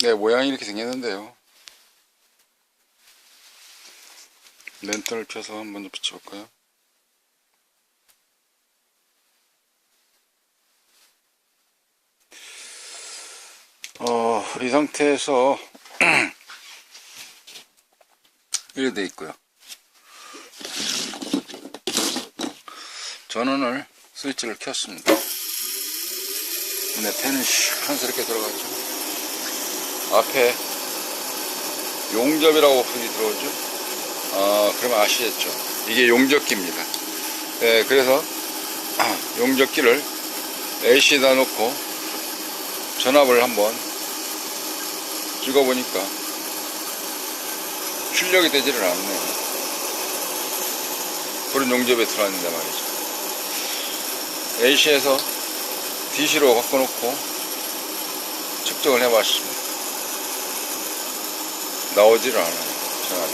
네, 모양이 이렇게 생겼는데요. 랜턴을 펴서 한번 좀 비춰볼까요? 어, 이 상태에서 이렇게 돼 있고요. 전원을 스위치를 켰습니다. 네, 팬은 시원스럽게 들어가죠. 앞에 용접이라고 소리 들어오죠. 아, 그러면 아시겠죠. 이게 용접기입니다. 네, 그래서 용접기를 AC에다 놓고 전압을 한번 찍어보니까 출력이 되지를 않네요. 그런 용접에 들어왔는데 말이죠. AC에서 DC로 바꿔놓고 측정을 해봤습니다. 나오지를 않아요, 전압이.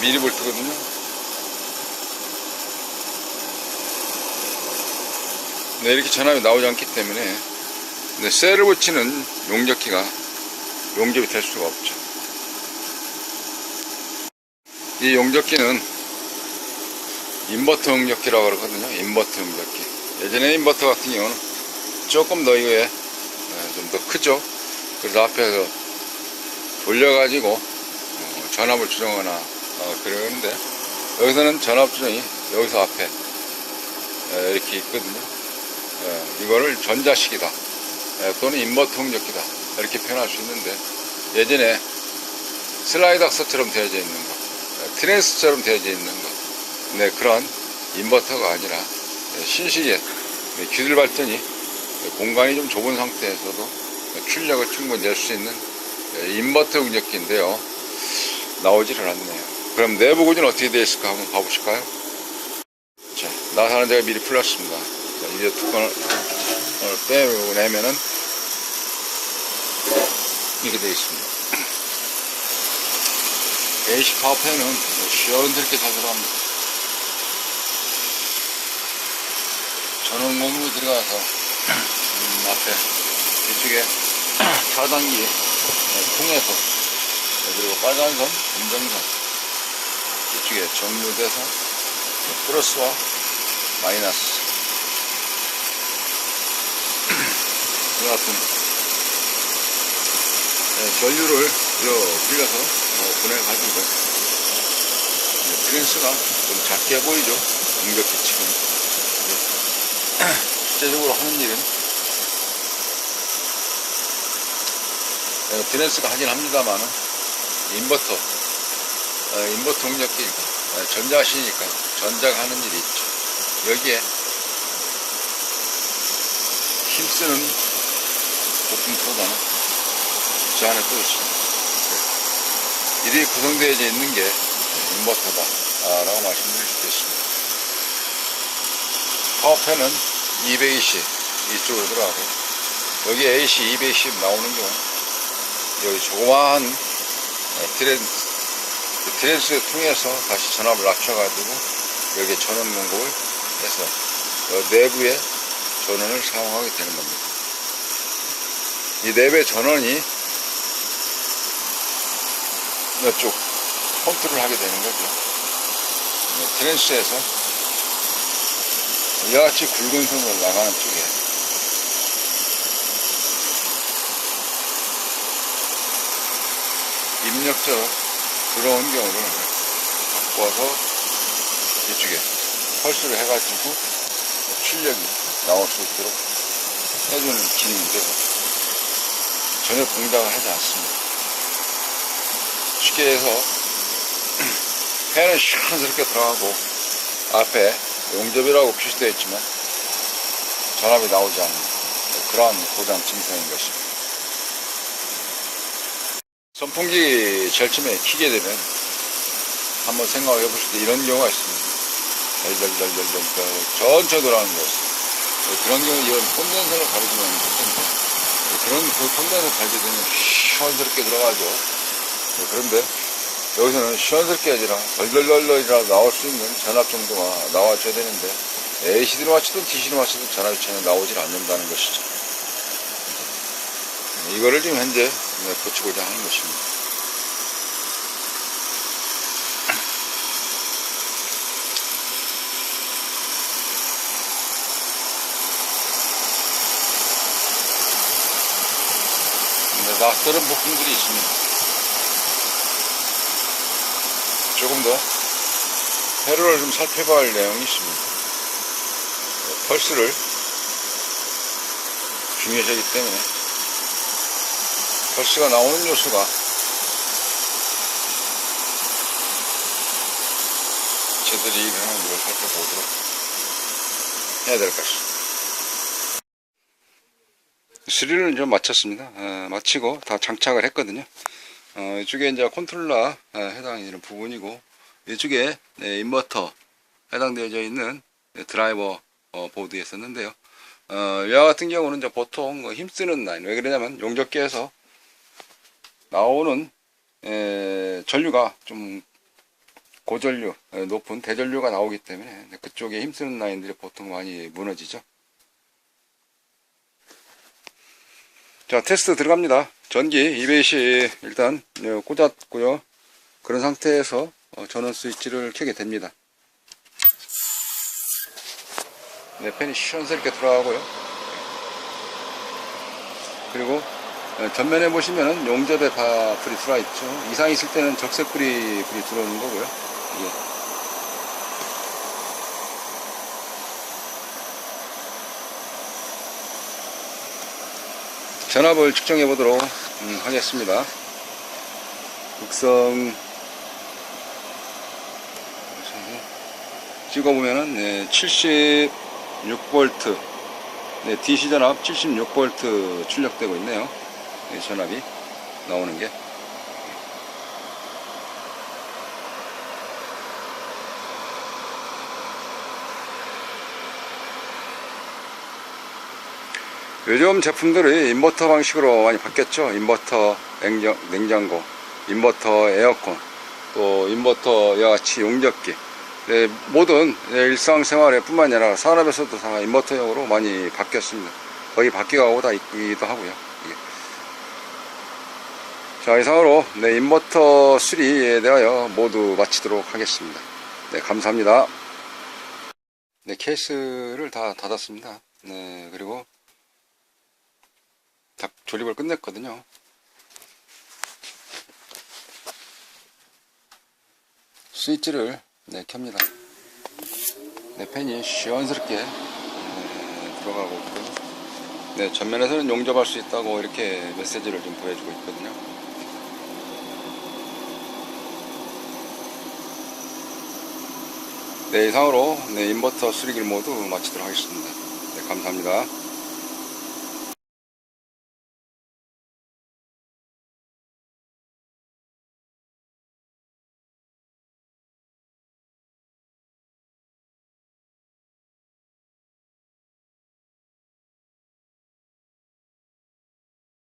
미리 볼트거든요. 네, 이렇게 전압이 나오지 않기 때문에 네, 셀을 붙이는 용접기가 용접이 될 수가 없죠. 이 용접기는 인버터 용접기라고 그러거든요. 인버터 용접기. 예전에 인버터 같은 경우는 조금 더 이거에 좀 더 크죠. 그래서 앞에서 돌려가지고 어, 전압을 조정하나 어, 그러는데 여기서는 전압 조정이 여기서 앞에 에, 이렇게 있거든요. 에, 이거를 전자식이다 에, 또는 인버터 용접기다 이렇게 표현할 수 있는데 예전에 슬라이드악서처럼 되어져 있는 것, 에, 트랜스처럼 되어져 있는 것, 네 그런 인버터가 아니라 에, 신식의 네, 기술 발전이 공간이 좀 좁은 상태에서도 출력을 충분히 낼 수 있는 인버터 용접기인데요. 나오지를 않네요. 그럼 내부 구조는 어떻게 되어 있을까 한번 봐보실까요? 자, 나사는 제가 미리 풀렸습니다. 자, 이제 뚜껑을 빼내면은 이렇게 되어 있습니다. AC 파워팬은 시원스럽게 잘 들어갑니다. 전원 공으로 들어가서 음, 앞에 이쪽에 차단기 통해서 그리고 빨간 선, 검정선 이쪽에 정류돼서 플러스와 마이너스. 이 같은 네, 전류를 빌려서 어, 보내가지고 네, 트랜스가 좀 작게 보이죠? 공격 기 치고는 실제적으로 하는 일은 어, 드렌스가 하긴 합니다만은 인버터 어, 인버터 동력기 어, 전자시니까 전자가 하는 일이 있죠. 여기에 힘쓰는 부품보다는 저 안에 또 있습니다. 이들이 구성되어 있는 게 인버터다 라고 말씀드릴 수 있겠습니다. 파워팬은 220 이쪽으로 들어가고 여기 AC 220 나오는 경우 여기 조그마한 트랜스 그 트랜스 통해서 다시 전압을 낮춰가지고 여기 전원 공급을 해서 어, 내부에 전원을 사용하게 되는 겁니다. 이 내부의 전원이 이쪽 컨트롤 하게 되는 거죠. 네, 트랜스에서 이와 같이 굵은 선으로 나가는 쪽에 입력처럼 들어온 경우를 바꿔서 이쪽에 펄스를 해가지고 출력이 나올 수 있도록 해주는 기능인데요. 전혀 공작을 하지 않습니다. 쉽게 해서 팬은 시원스럽게 들어가고 앞에 용접이라고 표시되어 있지만 전압이 나오지 않는 그러한 고장 증상인 것입니다. 선풍기 절침에 키게 되면 한번 생각해 보실 때 이런 경우가 있습니다. 덜덜덜덜덜 전체 돌아가는 거 그런 경우 이건 콘덴서를 가려주면 좋텐데 그런 그 콘덴서 달게 되면 시원스럽게 들어가죠. 그런데 여기서는 시원스럽게 아니라 덜덜덜덜이라 나올 수 있는 전압 정도가 나와줘야 되는데 ACD로 맞추든 DC로 맞추든 전압이 전혀 나오질 않는다는 것이죠. 네, 이거를 지금 현재 네, 고치고자 하는 것입니다. 근데 낯설은 부품들이 있습니다. 조금 더 회로를 좀 살펴봐야 할 내용이 있습니다. 펄스를 중요시하기 때문에 펄스가 나오는 요소가 일을 하는지를 살펴보도록 해야 될 것입니다. 수리를 좀 마쳤습니다. 어, 마치고 다 장착을 했거든요. 어, 이쪽에 이제 컨트롤러 어, 해당되는 부분이고 이쪽에 네, 인버터 해당되어져 있는 네, 드라이버 어, 보드에 있었는데요. 어, 이와 같은 경우는 이제 보통 그 힘쓰는 라인 왜 그러냐면 용접기에서 나오는 에, 전류가 좀 고전류 에, 높은 대전류가 나오기 때문에 그쪽에 힘쓰는 라인들이 보통 많이 무너지죠. 자 테스트 들어갑니다. 전기 220 일단 어, 꽂았고요. 그런 상태에서 어, 전원 스위치를 켜게 됩니다. 네, 팬이 시원스럽게 돌아가고요. 그리고 어, 전면에 보시면은 용접에 다 불이 들어와 있죠. 이상이 있을 때는 적색 불이 불이 들어오는 거고요. 이게. 전압을 측정해 보도록 음, 하겠습니다. 극성 찍어보면은 네, 76V 네, DC 전압 76V 출력되고 있네요. 네, 전압이 나오는 게. 요즘 제품들이 인버터 방식으로 많이 바뀌었죠. 인버터 냉장, 냉장고, 인버터 에어컨, 또 인버터 같이 용접기. 네, 모든 네, 일상생활에 뿐만 아니라 산업에서도 다 인버터용으로 많이 바뀌었습니다. 거의 바뀌어가고 다 있기도 하고요. 자, 이상으로 네, 인버터 수리에 대하여 모두 마치도록 하겠습니다. 네, 감사합니다. 네, 케이스를 다 닫았습니다. 네, 그리고 다 조립을 끝냈거든요. 스위치를 네, 켭니다. 네, 팬이 시원스럽게 네, 들어가고 있고요. 네, 전면에서는 용접할 수 있다고 이렇게 메시지를 좀 보여주고 있거든요. 네, 이상으로 네, 인버터 수리기를 모두 마치도록 하겠습니다. 네, 감사합니다.